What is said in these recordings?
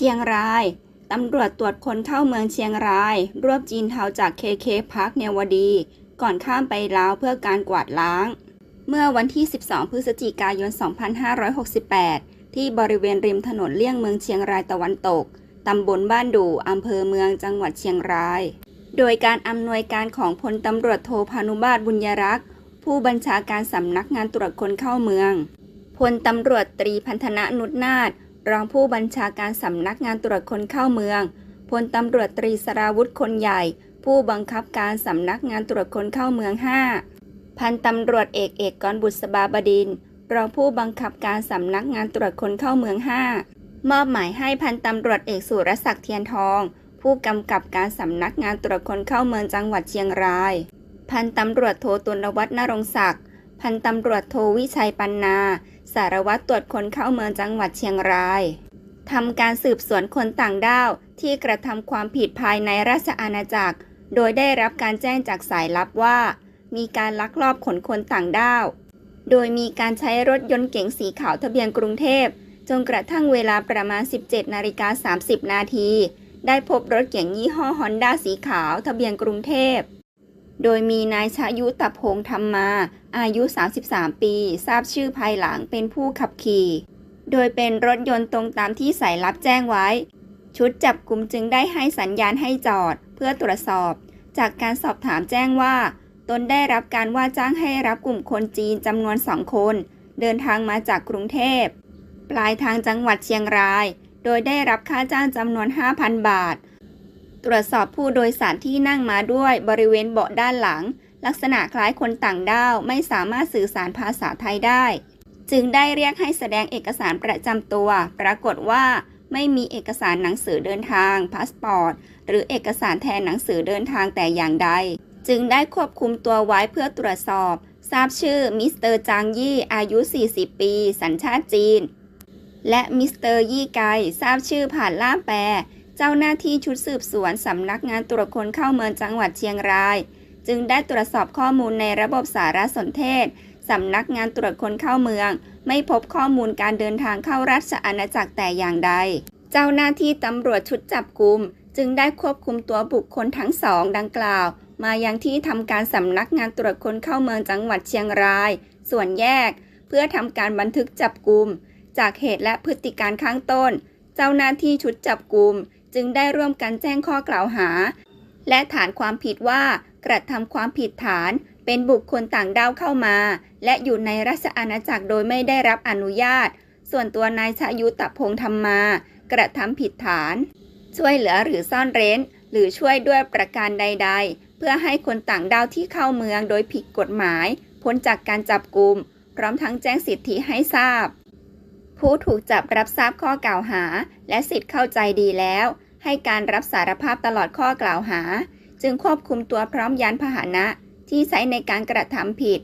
ชียงราย ตำรวจตรวจคนเข้าเมืองเชียงราย รวบจีนเทาจากเคเคพักเนวดี ก่อนข้ามไปลาวเพื่อการกวาดล้าง เมื่อวันที่ 12 พฤศจิกายน 2568 ที่บริเวณริมถนนเลี่ยงเมืองเชียงรายตะวันตก ตำบลบ้านดู่อำเภอเมืองจังหวัดเชียงราย โดยการอำนวยการของพลตำรวจโทพานุมาตรบุญยรักษ์ผู้บัญชาการสำนักงานตรวจคนเข้าเมืองพลตำรวจตรีพันธนะนุชนาถ รองผู้บัญชาการสำนักงานตรวจคนเข้าเมืองพลตำรวจตรีสราวุธคนใหญ่ ผู้บังคับการสำนักงานตรวจคนเข้าเมือง 5 พันตำรวจเอกเอกกรบุษบาบดินรองผู้บังคับการสำนักงานตรวจคนเข้าเมือง 5 มอบหมายให้พันตำรวจเอกสุรศักดิ์เทียนทอง ผู้กำกับการสำนักงานตรวจคนเข้าเมืองจังหวัดเชียงราย พันตำรวจโทตุลวัฒน์นรงศักดิ์ พันตำรวจโทวิชัยปันนา สารวัตรตรวจคนเข้าเมืองจังหวัดเชียงรายทำการสืบสวนคนต่างด้าวที่กระทำความผิดภายในราชอาณาจักร โดยได้รับการแจ้งจากสายลับว่า มีการลักลอบขนคนต่างด้าว โดยมีการใช้รถยนต์เก๋งสีขาวทะเบียนกรุงเทพจนกระทั่งเวลาประมาณ 17 นาฬิกา 30 นาที ได้พบรถเก๋งยี่ห้อฮอนด้าสีขาวทะเบียนกรุงเทพ โดยมีนายชายุตพงษ์ธรรมมา อายุ 33 ปี ทราบชื่อภายหลังเป็นผู้ขับขี่ โดยเป็นรถยนต์ตรงตามที่สายลับแจ้งไว้ ชุดจับกลุ่มจึงได้ให้สัญญาณให้จอดเพื่อตรวจสอบ จากการสอบถามแจ้งว่า ตนได้รับการว่าจ้างให้รับกลุ่มคนจีนจำนวนสองคน เดินทางมาจากกรุงเทพ ปลายทางจังหวัดเชียงราย โดยได้รับค่าจ้างจำนวน 5,000 บาท ตรวจสอบผู้โดยสารที่นั่งมาด้วยบริเวณเบาะด้านหลัง ลักษณะคล้ายคนต่างด้าวไม่สามารถสื่อสารภาษาไทยได้ จึงได้เรียกให้แสดงเอกสารประจำตัว ปรากฏว่าไม่มีเอกสารหนังสือเดินทางพาสปอร์ต หรือเอกสารแทนหนังสือเดินทางแต่อย่างใด จึงได้ควบคุมตัวไว้เพื่อตรวจสอบ ทราบชื่อมิสเตอร์จางยี่อายุ 40 ปี สัญชาติจีน และมิสเตอร์ยี่ไกทราบชื่อผ่านล่ามแปล เจ้าหน้าที่ชุดสืบสวนสำนักงานตรวจคนเข้าเมืองจังหวัดเชียงราย จึงได้ตรวจสอบข้อมูลในระบบสารสนเทศสำนักงานตรวจคนเข้าเมือง ไม่พบข้อมูลการเดินทางเข้าราชอาณาจักรแต่อย่างใด เจ้าหน้าที่ตำรวจชุดจับกลุ่มจึงได้ควบคุมตัวบุคคลทั้งสองดังกล่าว มายังที่ทำการสำนักงานตรวจคนเข้าเมืองจังหวัดเชียงราย ส่วนแยก เพื่อทำการบันทึกจับกลุ่มจากเหตุและพฤติการข้างต้น เจ้าหน้าที่ชุดจับกลุ่ม จึงได้ร่วมกันแจ้งข้อกล่าวหา และฐานความผิดว่ากระทำความผิดฐานเป็นบุคคลต่างด้าวเข้ามา และอยู่ในราชอาณาจักรโดยไม่ได้รับอนุญาต ส่วนตัวนายชายุตพงษ์ธรรมมา กระทำผิดฐาน ช่วยเหลือหรือซ่อนเร้น หรือช่วยด้วยประการใด ๆ เพื่อให้คนต่างด้าวที่เข้าเมืองโดยผิดกฎหมาย พ้นจากการจับกลุ่ม พร้อมทั้งแจ้งสิทธิให้ทราบ ผู้ถูกจับรับทราบข้อกล่าวหา และสิทธิ์เข้าใจดีแล้ว ให้การรับสารภาพตลอดข้อกล่าวหา จึงควบคุมตัวพร้อมยานพาหนะ ที่ใช้ในการกระทำผิด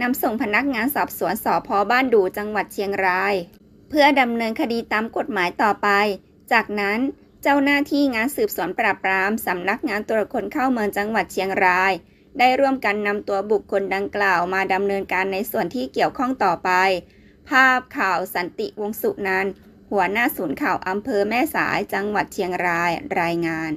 นำส่งพนักงานสอบสวนสพบ้านดูจังหวัดเชียงราย เพื่อดำเนินคดีตามกฎหมายต่อไป จากนั้นเจ้าหน้าที่งานสืบสวนปราบปรามสำนักงานตรวจคนเข้าเมืองจังหวัดเชียงราย ได้ร่วมกันนำตัวบุคคลดังกล่าวมาดำเนินการในส่วนที่เกี่ยวข้องต่อไป ภาพข่าวสันติวงศ์สุนันหัวหน้าศูนย์ข่าวอำเภอแม่สายจังหวัดเชียงรายรายงาน